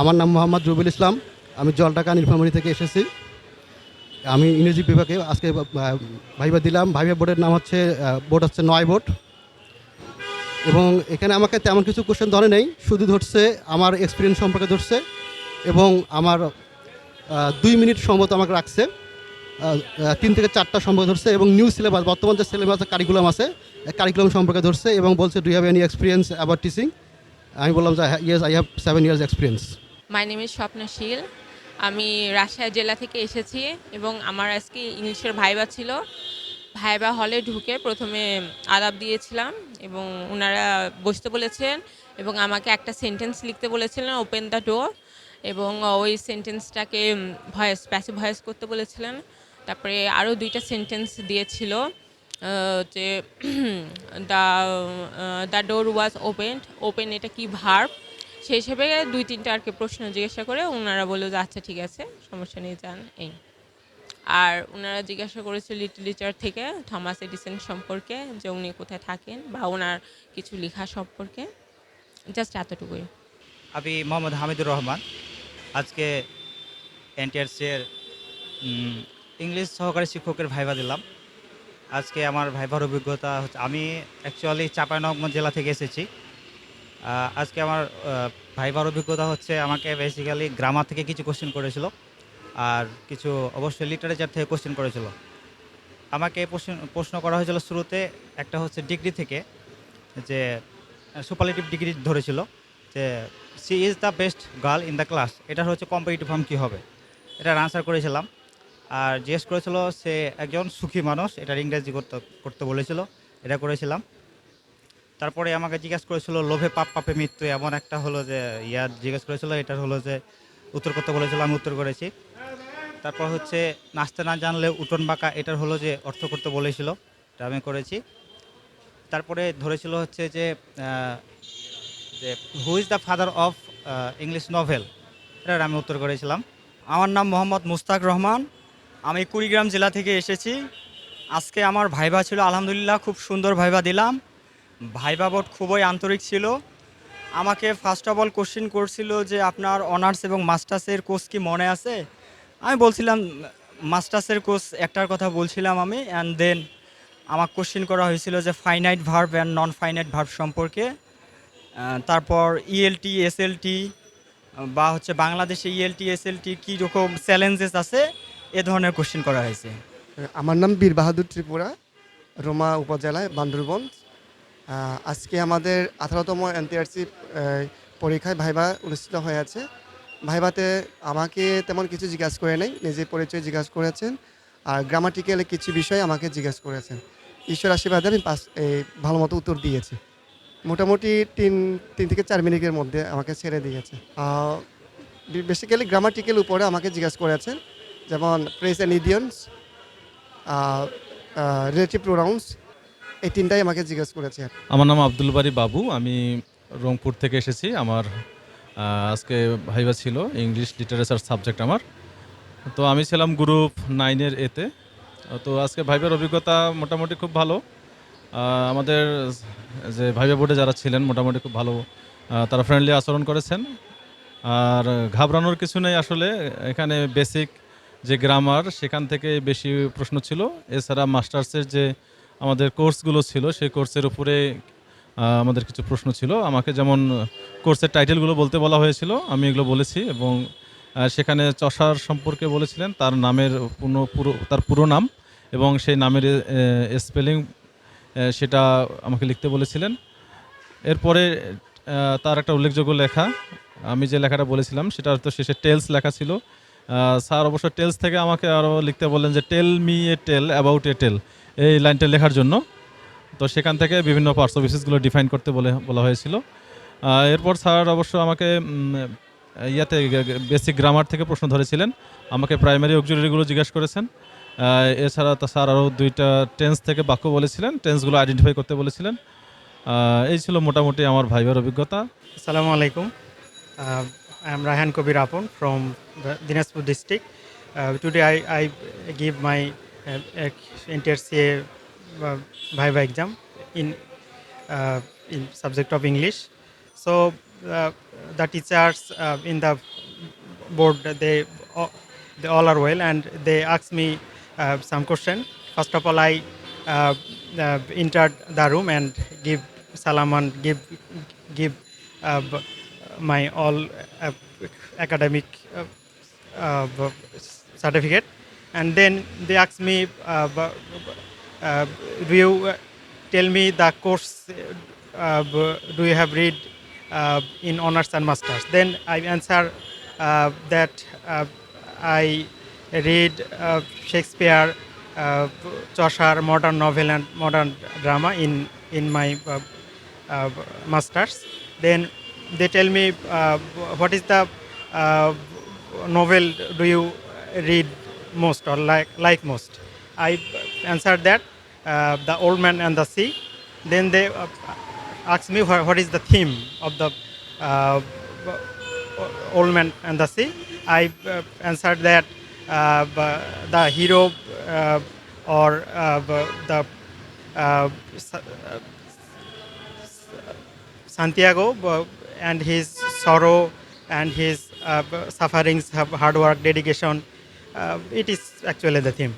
আমার নাম মোহাম্মদ রুবুল ইসলাম। আমি জলটাকা নীলফামারী থেকে এসেছি। আমি ইংরেজি বিভাগে আজকে ভাইবা দিলাম। ভাইবা বোর্ডের নাম হচ্ছে বোর্ড হচ্ছে নয় বোর্ড। এবং এখানে আমাকে তেমন কিছু কোশ্চেন ধরে নেই। শুধু ধরছে, আমার এক্সপিরিয়েন্স সম্পর্কে ধরছে এবং আমার দুই মিনিট সম্ভবত আমাকে রাখছে। তিন থেকে চারটা সম্পর্কে ধরছে এবং নিউ সিলেবাস বর্তমান যে সিলেবাস কারিকুলাম আছে কারিকুলাম সম্পর্কে ধরছে এবং বলছে do have any experience about teaching আমি বললাম যে yes I have seven years experience my name is Swapnashil আমি রাজশাহী জেলা থেকে এসেছি এবং আমার আজকে ইংলিশের ভাইবা ছিল। ভাইবা হলে ঢুকে প্রথমে আলাপ দিয়েছিলাম এবং ওনারা বসতে বলেছেন এবং আমাকে একটা সেন্টেন্স লিখতে বলেছিলেন ওপেন দ্য ডোর এবং ওই সেন্টেন্সটাকে ভয়েস প্যাসিভ ভয়েস করতে বলেছিলেন। তারপরে আরও দুইটা সেন্টেন্স দিয়েছিল। যে the the door was open open এটা কি ভার্ব সেই হিসেবে দুই তিনটা আর কি প্রশ্ন জিজ্ঞাসা করে ওনারা বলল যে আচ্ছা ঠিক আছে, সমস্যা নেই, যান, এই। আর ওনারা জিজ্ঞাসা করেছিল লিটারেচার থেকে থমাস এডিসন সম্পর্কে, যে উনি কোথায় থাকেন বা ওনার কিছু লেখা সম্পর্কে। জাস্ট এতটুকুই। আমি মোহাম্মদ হামিদুর রহমান। আজকে এনটিআরসির ইংলিশ সহকারী শিক্ষকের ভাইবা দিলাম। আজকে আমার ভাইবার অভিজ্ঞতা হচ্ছে আমি অ্যাকচুয়ালি চাঁপাইনবাবগঞ্জ জেলা থেকে এসেছি। আজকে আমার আহ, ভাইবার অভিজ্ঞতা হচ্ছে আমাকে বেসিক্যালি গ্রামার থেকে কিছু কোশ্চেন করেছিল আর কিছু অবশ্যই লিটারেচার থেকে কোশ্চেন করেছিল। আমাকে প্রশ্ন প্রশ্ন করা হয়েছিল শুরুতে একটা হচ্ছে ডিগ্রি থেকে যে সুপারলেটিভ ডিগ্রি ধরেছিল যে she is the best girl in the class এটার হচ্ছে কম্পিটিটিভ ফর্ম কী হবে? এটার আনসার করেছিলাম। আর জিজ্ঞেস করেছিল সে একজন সুখী মানুষ এটার ইংরেজি করতে করতে বলেছিল, এটা করেছিলাম। তারপরে আমাকে জিজ্ঞেস করেছিল, লোভে পাপ, পাপে মৃত্যু? এমন একটা হলো যে, ইয়া জিজ্ঞেস করেছিল, এটার হলো যে, উত্তর করতে বলেছিল, আমি উত্তর করেছি। তারপর হচ্ছে, নাচতে না জানলে উঠোন বাঁকা? এটার হলো যে, অর্থ করতে বলেছিল, এটা আমি করেছি। তারপরে ধরেছিল হচ্ছে যে যে who is the father of English novel এটার আমি উত্তর করেছিলাম। আমার নাম মোহাম্মদ মুস্তাক রহমান আমি কুড়িগ্রাম জেলা থেকে এসেছি। আজকে আমার ভাইবা ছিল, আলহামদুলিল্লাহ খুব সুন্দর ভাইবা দিলাম। ভাইবা বোর্ড খুবই আন্তরিক ছিল। আমাকে ফার্স্ট অফ অল কোশ্চেন করছিল যে আপনার অনার্স এবং মাস্টার্সের কোর্স কি মনে আছে? আমি বলছিলাম মাস্টার্সের কোর্স একটার কথা বলছিলাম আমি অ্যান্ড দেন আমার কোশ্চেন করা হয়েছিল যে finite verb and non finite verb সম্পর্কে তারপর E ইএলটি এসএলটি বা হচ্ছে বাংলাদেশে E ইএলটি এসএলটি কী রকম চ্যালেঞ্জেস আছে? এ ধরনের কোশ্চেন করা হয়েছে। আমার নাম বীর বাহাদুর ত্রিপুরা, রোমা উপজেলায় বান্দরবন আজকে আমাদের আঠারোতম এনটিআরসি পরীক্ষায় ভাইবা অনুষ্ঠিত হয়ে আছে ভাইবাতে আমাকে তেমন কিছু জিজ্ঞাসা করে নেই নিজে পরিচয় জিজ্ঞাসা করেছেন আর গ্রামাটিক্যালে কিছু বিষয় আমাকে জিজ্ঞাসা করেছেন। ঈশ্বর আশীর্বাদে আমি পাস এই ভালো মতো উত্তর দিয়েছি। মোটামুটি তিন তিন থেকে চার মিনিটের মধ্যে আমাকে ছেড়ে দিয়েছে। বেসিক্যালি গ্রামাটিক্যাল উপরে আমাকে জিজ্ঞাসা করেছেন। যেমন phrase and idioms relative pronouns এই তিনটাই আমাকে জিজ্ঞেস করেছে। আমার নাম আব্দুল বারি বাবু, আমি রংপুর থেকে এসেছি। আমার আজকে ভাইবা ছিল ইংলিশ লিটারেচার সাবজেক্ট আমার। তো আমি ছিলাম গ্রুপ নাইনের এতে। তো আজকে ভাইবার অভিজ্ঞতা মোটামুটি খুব ভালো। আমাদের যে ভাইবা বোর্ডে যারা ছিলেন, মোটামুটি খুব ভালো তারা ফ্রেন্ডলি আচরণ করেছেন। আর ঘাবড়ানোর কিছু নেই আসলে, এখানে বেসিক যে গ্রামার সেখান থেকে বেশি প্রশ্ন ছিল। এছাড়া মাস্টার্সের যে আমাদের কোর্সগুলো ছিল, সেই কোর্সের উপরে আমাদের কিছু প্রশ্ন ছিল। আমাকে যেমন কোর্সের টাইটেলগুলো বলতে বলা হয়েছিল, আমি এগুলো বলেছি এবং সেখানে চষার সম্পর্কে বলেছিলেন, তার নামের পুরো, তার পুরো নাম এবং সেই নামের স্পেলিং সেটা আমাকে লিখতে বলেছিলেন। এরপরে তার একটা উল্লেখযোগ্য লেখা, আমি যে লেখাটা বলেছিলাম, সেটা তো শেষে টেলস লেখা ছিল। স্যার অবশ্য টেলস থেকে আমাকে আরও লিখতে বললেন যে tell me a tale about a tale এই লাইনটা লেখার জন্য। তো সেখান থেকে বিভিন্ন পার্টস অফ স্পিচগুলো ডিফাইন করতে বলে, বলা হয়েছিল। এরপর স্যার অবশ্য আমাকে ইয়াতে বেসিক গ্রামার থেকে প্রশ্ন ধরেছিলেন। আমাকে প্রাইমারি অক্সিলারিগুলো জিজ্ঞাসা করেছেন। এছাড়া তা স্যার আরও দুইটা টেন্স থেকে বাক্য বলেছিলেন। টেন্সগুলো আইডেন্টিফাই করতে বলেছিলেন। এই ছিল মোটামুটি আমার ভাইবার অভিজ্ঞতা। Assalamu alaikum. Uh, I am Rahan Kabir Apon from the Dinajpur district. Uh, today I, I give my uh, NTRCA uh, Viva exam in uh, in subject of English. So uh, the teachers uh, in the board they all- they all are well and they asked me uh, some question. First of all, I uh, uh, entered the room and give salam and give give uh, my all uh, academic uh, uh, certificate, and then they asked me, uh, uh, "Do you uh, tell me the course? Uh, do you have read uh, in honors and masters?" Then I answer uh, that uh, I read uh, Shakespeare, uh, Chaucer, modern novel and modern drama in in my uh, uh, masters. Then they tell me uh, what is the uh, novel do you read most or like like most. I answered that uh, the Old Man and the Sea. Then they uh, asked me what, what is the theme of the uh, Old Man and the Sea. I uh, answered that uh, the hero uh, or uh, the uh, uh, Santiago and his sorrow and his uh, sufferings, hard work, dedication. Uh, it is actually the theme.